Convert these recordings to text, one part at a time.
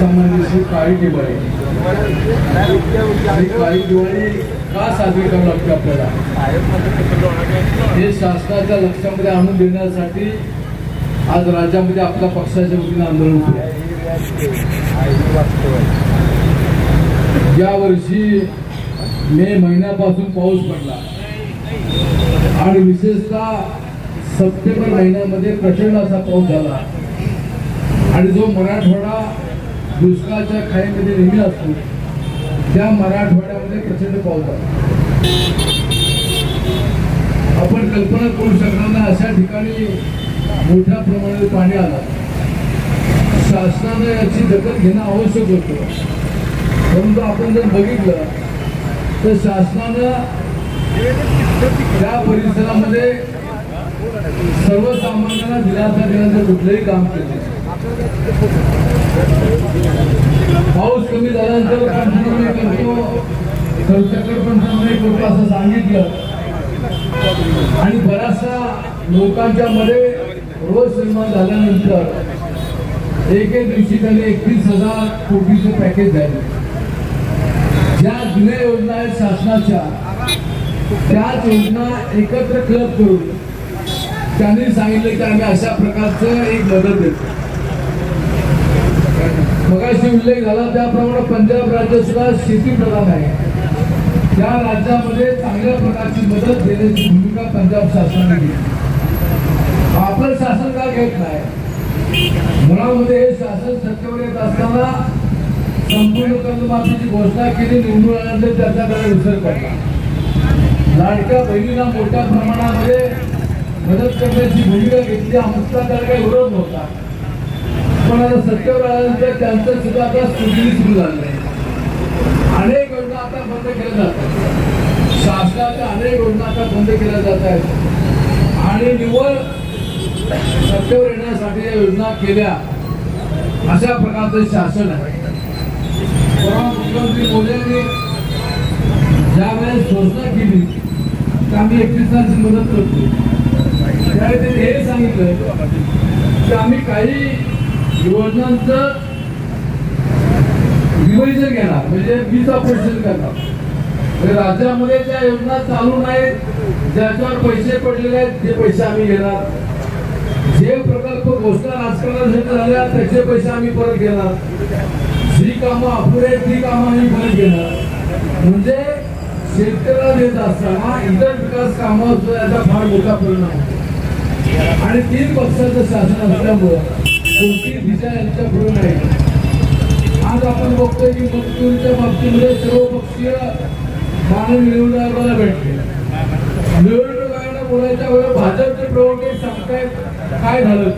सामान्य श्री काळी दिवाळी ही काळी दिवाळी का साजरी करावी लागते आपल्याला? हे शासनाच्या लक्षामध्ये आणून देण्यासाठी आज राज्यामध्ये आपल्या पक्षाच्या वतीने आंदोलन सुरू या वर्षी मे महिन्यापासून पाऊस पडला. आणि विशेषतः सप्टेंबर महिन्यामध्ये प्रचंड असा पाऊस झाला. आणि जो मराठवाडा दुष्काळाच्या खाईमध्ये नेहमी असतो. त्या मराठवाड्यामध्ये प्रचंड पाऊस आपण कल्पना करू शकणार ना अशा ठिकाणी मोठ्या प्रमाणात पाणी आलं. शासनानं याची दखल घेणं आवश्यक होतं. परंतु आपण जर बघितलं तर शासनानं त्या परिसरामध्ये सर्वसामान्यांना दिलासा देण्याचं कुठलंही काम केलं पाऊस कमी झाल्यानंतर पंचनामे करतो खर्चकर पंचनामे करतो असं सांगितलं. आणि बऱ्याचशा लोकांच्या मध्ये रोज निर्माण झाल्यानंतर एके दिवशी त्यांनी एकतीस हजार कोटीचं पॅकेज द्यायला ज्या जुन्या योजना आहेत शासनाच्या त्याच योजना एकत्र क्लब करून त्यांनी सांगितलं की आम्ही अशा प्रकारचं एक मदत देतो. मगाशी उल्लेख झाला त्याप्रमाणे पंजाब राज्य सुद्धा शेती प्रधान आहे. त्या राज्यामध्ये चांगल्या प्रकारची मदत देण्याची भूमिका पंजाब शासनाने घेतली. आपलं शासन का घेत नाही? मुळामध्ये हे शासन सत्तेवर येत असताना संपूर्ण कर्जमाफीची घोषणा केली निवडून आल्यानंतर त्याच्याकडे विसर पडला लाडक्या बहिणीला मोठ्या प्रमाणामध्ये मदत करण्याची भूमिका घेतली आमचा त्याला काही विरोध नव्हता. पण आता सत्तेवर आल्यानंतर त्यांचं सुद्धा आता स्क्रुटिनी सुरू झालं आहे. अनेक योजना आता बंद केल्या जातात शासनाच्या अनेक योजना आता बंद केल्या जात आहेत. आणि निव्वळ सत्तेवर येण्यासाठी या योजना केल्या अशा प्रकारचं शासन आहे. परवा मुख्यमंत्री मोदींनी ज्यावेळेस घोषणा केली तर आम्ही एकवीसांची मदत करतो त्यावेळी त्यांनी हे सांगितलं की आम्ही काही योजनांचं रिव्हिजन घेणार म्हणजे वीज ऑपरेशन करणार म्हणजे राज्यामध्ये ज्या योजना चालू नाहीत ज्याच्यावर पैसे पडलेले आहेत ते पैसे आम्ही घेणार. जे प्रकल्प घोषणा राजकारणात झाल्या त्याचे पैसे आम्ही परत घेणार. जी कामं अपुरे आहेत ती कामं आम्ही परत घेणार. म्हणजे शेतकऱ्याला देत असताना इतर विकास कामावर याचा फार मोठा परिणाम आणि तीन पक्षाचं शासन असल्यामुळं कोणती दिशा यांच्या पुढे नाही आज आपण बघतोय की मजदूरच्या बाबतीमध्ये सर्वपक्षीय मानून मानव भेटले. निवडणुकांना बोलायच्या वेळेला भाजपचे प्रवक्ते सांगतायत काय झालं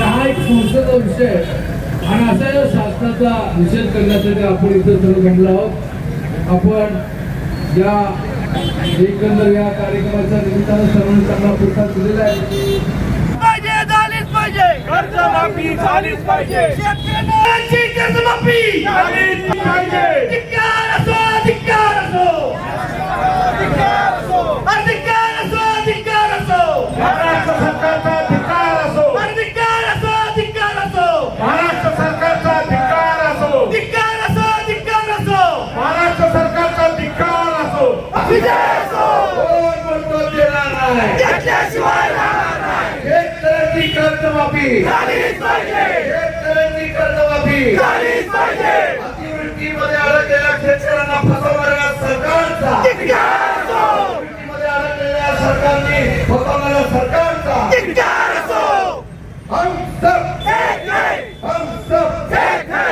हा एक संस्थेचा विषय आहे. आणि असा या शासनाचा निषेध करण्यासाठी आपण इथं सर्व जमलो आहोत. आपण या एकंदर या कार्यक्रमाच्या निमित्तानं सर्वांनी चांगला पुरस्कार दिलेला आहे. कर्जमाफी झालीच पाहिजे. शेतकऱ्यांची कर्जमाफी झालीच पाहिजे. धिक्कार असो धिक्कार असो. अधिकार असो. अधिकार असो धिक्कार असो. महाराष्ट्र सरकारचा अधिकार असो. अधिकार असो धिक्कार असो. महाराष्ट्र सरकारचा अधिकार असो. धिक्कार असो धिक्कार असो. महाराष्ट्र सरकारचा अधिकार असो. विजय असो. कोण म्हणतो देणार नाही घेतल्याशिवाय राहणार नाही शेतकऱ्यांची कर्जमाफी. झालीच पाहिजे. शेतकऱ्यांची कर्जमाफी. झालीच पाहिजे. अतिवृष्टीमध्ये अडकलेल्या शेतकऱ्यांना फसवणाऱ्या सरकारचा. असो अतिवृष्टीमध्ये अडकलेल्या सरकारने फसवणाऱ्या सरकारचा. धिक्कार असो हम सब. एक है हम सब. एक है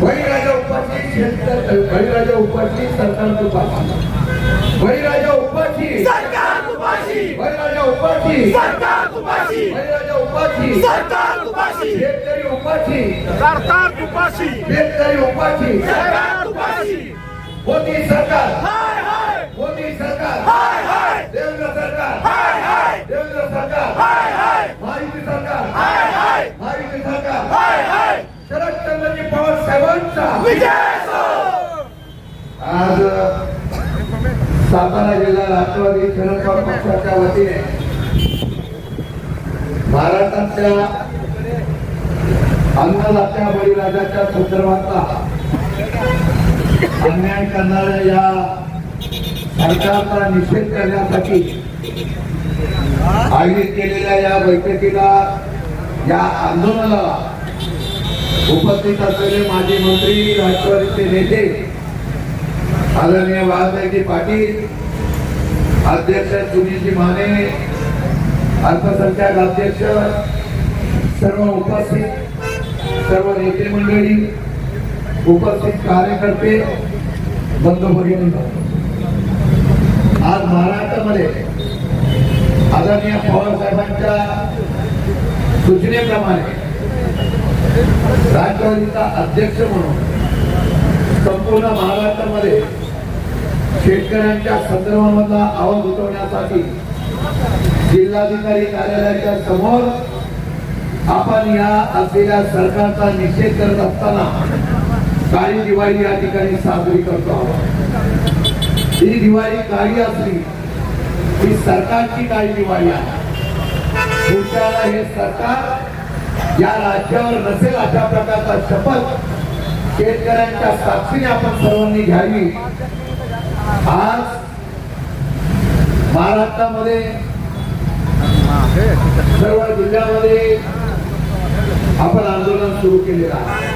बळीराजा उपाशी शेतकरी बळीराजा उपाशी सरकार तुपाशी बळीराजा उपाशी सरकार उपाशी. सरकार तुपाशी बळीराजा उपाशी. सरकार तुपाशी शेतकरी उपाशी. सरकार तुपाशी शेतकरी उपाशी. सरकार तुपाशी मोदी सरकार. हाय हाय. मोदी सरकार. हाय हाय. देवेंद्र सरकार. हाय हाय. देवेंद्र सरकार. हाय हाय. महायुती सरकार. हाय हाय. महायुती सरकार. हाय हाय. शरदचंद्रजी पवार साहेबांचा. विजय आज सातारा जिल्हा राष्ट्रवादी शरद पवार पक्षाच्या वतीने महाराष्ट्रातल्या अन्नदात्या बळीराजाच्या संदर्भातला अन्याय करणाऱ्या या सरकारचा निषेध करण्यासाठी आयोजित केलेल्या या बैठकीला या आंदोलनाला उपस्थित असलेले माजी मंत्री राष्ट्रवादीचे नेते आदरणीय बाळासाहेबजी पाटील अध्यक्ष सुनीलजी माने अल्पसंख्याक अध्यक्ष सर्व उपस्थित सर्व नेते मंडळी उपस्थित कार्यकर्ते बंधू भगिनी आज महाराष्ट्रामध्ये आदरणीय पवार साहेबांच्या सूचनेप्रमाणे राष्ट्रवादीचा अध्यक्ष म्हणून संपूर्ण महाराष्ट्रामध्ये शेतकऱ्यांच्या संदर्भामधला आवाज उठवण्यासाठी जिल्हाधिकारी कार्यालयाच्या समोर आपण या असलेल्या सरकारचा निषेध करत असताना काळी दिवाळी या ठिकाणी साजरी करतो आहोत. ही दिवाळी काळी असली ही सरकारची काळी दिवाळी आहे. पुढच्याला हे सरकार या राज्यावर नसेल अशा प्रकारचा शपथ शेतकऱ्यांच्या साक्षीने आपण सर्वांनी घ्यावी. आज महाराष्ट्रामध्ये सर्व जिल्ह्यामध्ये आपण आंदोलन सुरू केलेलं आहे.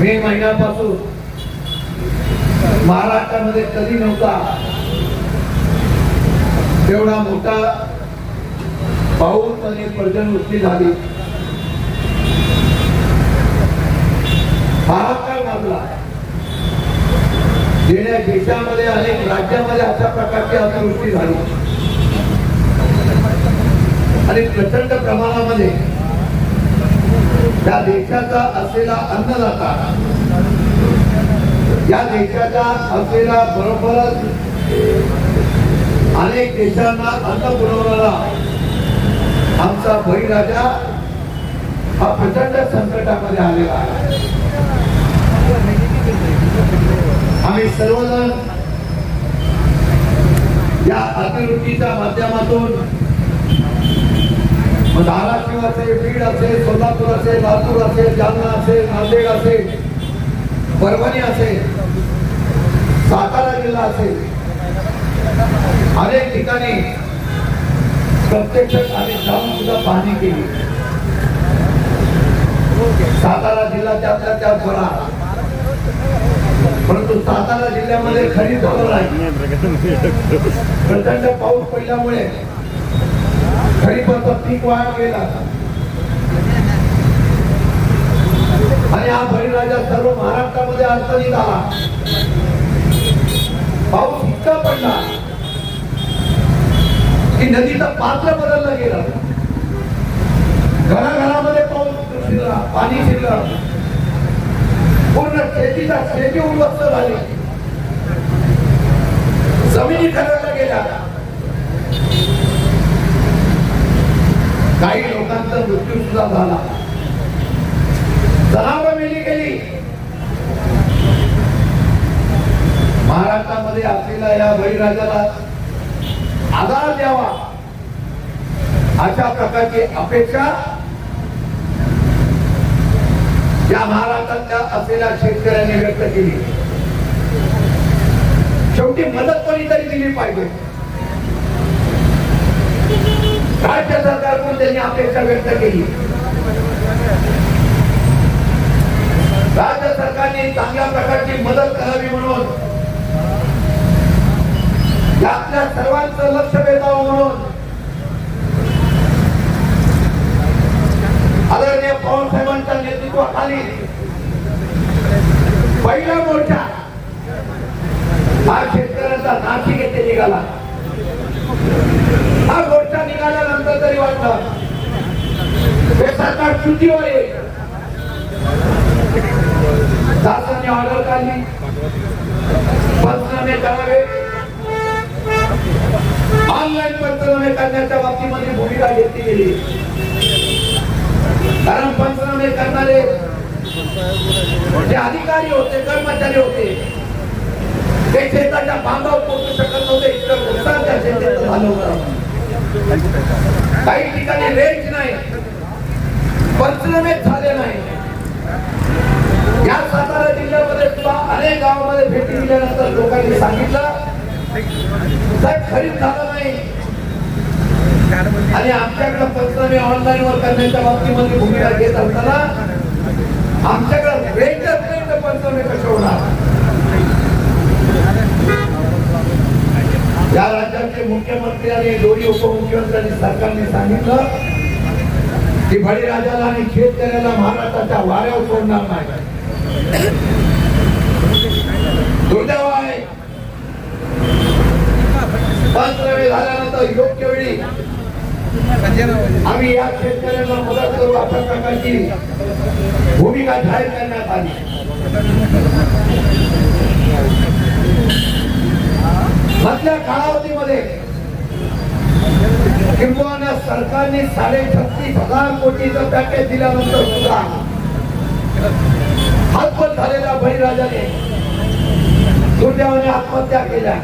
मे महिन्यापासून महाराष्ट्रामध्ये कधी नव्हता तेवढा मोठा पाऊस आणि पर्जनवृष्टी झाली. महाराष्ट्र माजला गेल्या देशामध्ये अनेक राज्यामध्ये अशा प्रकारची अतिवृष्टी झाली. आणि प्रचंड प्रमाणामध्ये त्या देशाचा असलेला अन्नदाता या देशाचा असलेला बरोबरच अनेक देशांना अन्न पुरवणारा आमचा बळीराजा हा प्रचंड संकटामध्ये आलेला आहे आम्ही सर्वजण या अतिवृष्टीच्या माध्यमातून मग धाराशिव असेल बीड असेल सोलापूर असेल लातूर असेल जालना असेल नांदेड असेल परभणी असेल सातारा जिल्हा असेल अनेक ठिकाणी प्रत्यक्ष आम्ही जाऊन सुद्धा पाहणी केली. सातारा जिल्हा त्यातल्या त्यात बरा परंतु सातारा जिल्ह्यामध्ये खरी झालं नाही. प्रचंड पाऊस पडल्यामुळे खरीपाचं पीक वाया गेला आणि हा बळीराजा सर्व महाराष्ट्रामध्ये अडचणीत आला. पाऊस इतका पडला. की नदीचं पात्र बदललं गेलं. घराघरामध्ये पाऊस शिरला पाणी शिरलं. पूर्ण शेतीचा शेती उद्ध्वस्त झाली. जमिनी खरडल्या गेल्या. काही लोकांचा मृत्यू सुद्धा झाला. जनावर मेली गेली. महाराष्ट्रामध्ये असलेल्या या बळीराजाला आधार द्यावा. अशा प्रकारची अपेक्षा या महाराष्ट्रातल्या असलेल्या शेतकऱ्यांनी व्यक्त केली. शेवटी मदत कोणीतरी दिली पाहिजे. राज्य सरकारकडून त्यांनी अपेक्षा व्यक्त केली. राज्य सरकारने चांगल्या प्रकारची मदत करावी म्हणून आपल्या सर्वांचं लक्ष वेधावं म्हणून. आदरणीय पवारसाहेबांच्या नेतृत्वाखाली पहिला मोर्चा हा शेतकऱ्यांचा नाशिक येथे निघाला. हा मोर्चा निघाल्यानंतर तरी वाटलं हे सरकार चुकीवर येईल. शासनाने ऑर्डर काढली. पंचनामे करावे ऑनलाईन पंचनामे करण्याच्या बाबतीमध्ये भूमिका घेतली गेली. कारण पंचनामे करणारे जे अधिकारी होते कर्मचारी होते ते शेताच्या बांधावर पोहोचू शकत नव्हते इतकं नुकसान त्या शेतीचं झालं होतं. काही ठिकाणी रेंज नाही पंचनामे झाले नाही. या सातारा जिल्ह्यामध्ये सुद्धा अनेक गावामध्ये भेटी दिल्यानंतर लोकांनी सांगितलं साहेब खरीप झाला नाही आणि आमच्याकडे पंचनामे ऑनलाईन वर करण्याच्या बाबतीमध्ये भूमिका घेत असताना आमच्याकडे रेंजर रेंज पंचनामे कसे होणार? या राज्याचे मुख्यमंत्री आणि दोन्ही उपमुख्यमंत्र्यांनी सरकारने सांगितलं की बळीराजाला आणि शेतकऱ्याला महाराष्ट्राच्या वाऱ्यावर सोडणार नाही. दुर्दैवा आहे झाल्यानंतर योग्य वेळी आम्ही या शेतकऱ्यांना मदत करू अशा प्रकारची भूमिका जाहीर करण्यात आली. मधल्या कालावधीमध्ये किंबहुना सरकारने साडे छत्तीस हजार कोटीचं पॅकेज दिल्यानंतर सुद्धा हातपत झालेल्या बळीराजाने दुर्दैवाने आत्महत्या केल्या